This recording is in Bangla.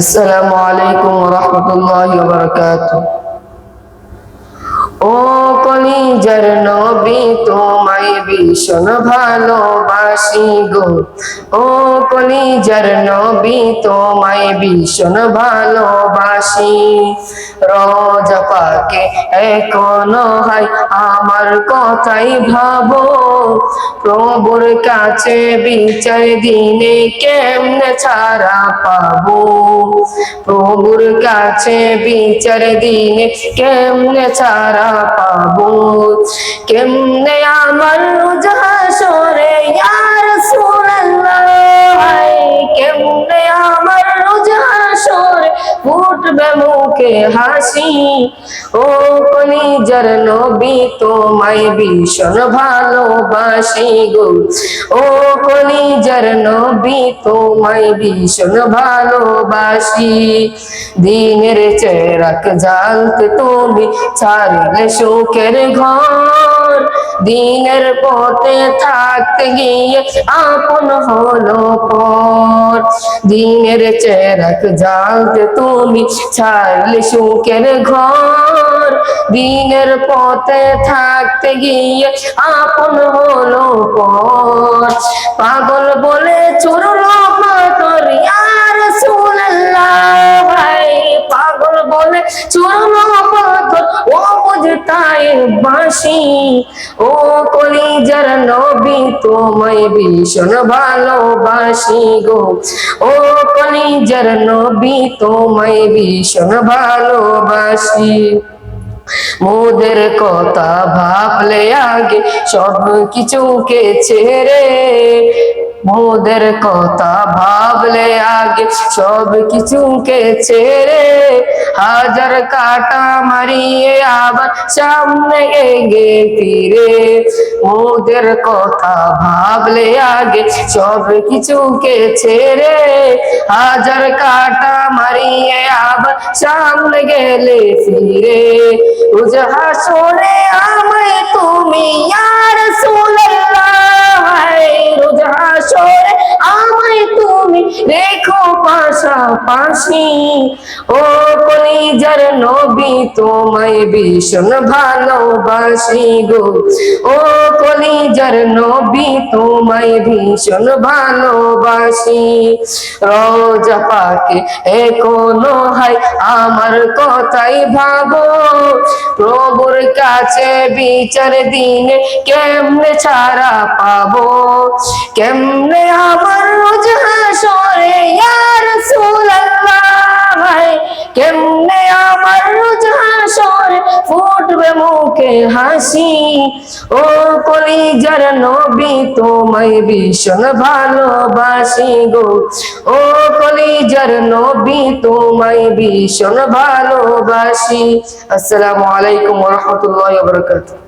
আসসালামু আলাইকুম রহমতুল্লাহ বরকাত ও কলিজার নবী, তোমায় ভীষণ ভালোবাসি গো। ও কলিজার নবী, তোমায় ভীষণ ভালোবাসি। রোজা পাকে এখনও হয় আমার কথাই ভাবো। প্রভুর কাছে বিচার দিনে কেমনে ছাড়া পাবো? প্রভুর কাছে বিচার দিনে কেমনে ছাড়া পাবো? কেমনে আমার রোজাসরে ইয়ার কেমনে আমার রোজাসরে ফুটবে মুখে হাসি। ও কলিজার নবী, তোমায় ভীষণ ভালোবাসি গো। ও কলিজার নবী, তোমায় ভীষণ ভালোবাসি। দিনের চেরাক জালতে তুমি ছাড়লে শোকের ঘর। দিনের পথে থাকতে গিয়ে আপন হলো পর দিনের চেরাক জালতে তুমি ছাড়লে সুখের ঘর। দিনের পথে থাকতে গিয়ে আপন হলো পর পাগল বলে চুরলো বুঝতায় বাসি ও কলিজার নবী, তোমায় ভীষণ ভালোবাসি গো। ও কলিজার নবী, তোমায় ভীষণ ভালোবাসি। মোদের কথা ভাবলে আগে সব কিছুকে ছেড়ে মোদের কথা ভাবলে আগে সব কিছুকে ছেড়ে হাজার কাটা মারিয়ে আবার সামনে এগে ফিরে। মোদের কথা ভাবলে আগে সব কিছুকে ছেড়ে হাজার কাটা মারিয়ে আবার সামনে গেলে ফিরে। উজহা শোনে আমায় তুমি পাশাপাশি ও কলিজার নবী, তোমায় ভীষণ ভালোবাসি গো। ও কলিজার নবী, তোমায় ভীষণ ভালোবাসি। রোজা পাকে এখনও হয়, আমার কথাই ভাবো। প্রভুর কাছে বিচার দিনে কেমনে ছাড়া পাবো? কেমনে আমার ফুটবে মুখে হাসি। ও কলিজার নবী, তোমায় ভীষণ ভালোবাসি গো। ও কলিজার নবী, তোমায় ভীষণ ভালোবাসি। আসসালামু আলাইকুম রহমতুল্লাহ বরকাতুহ।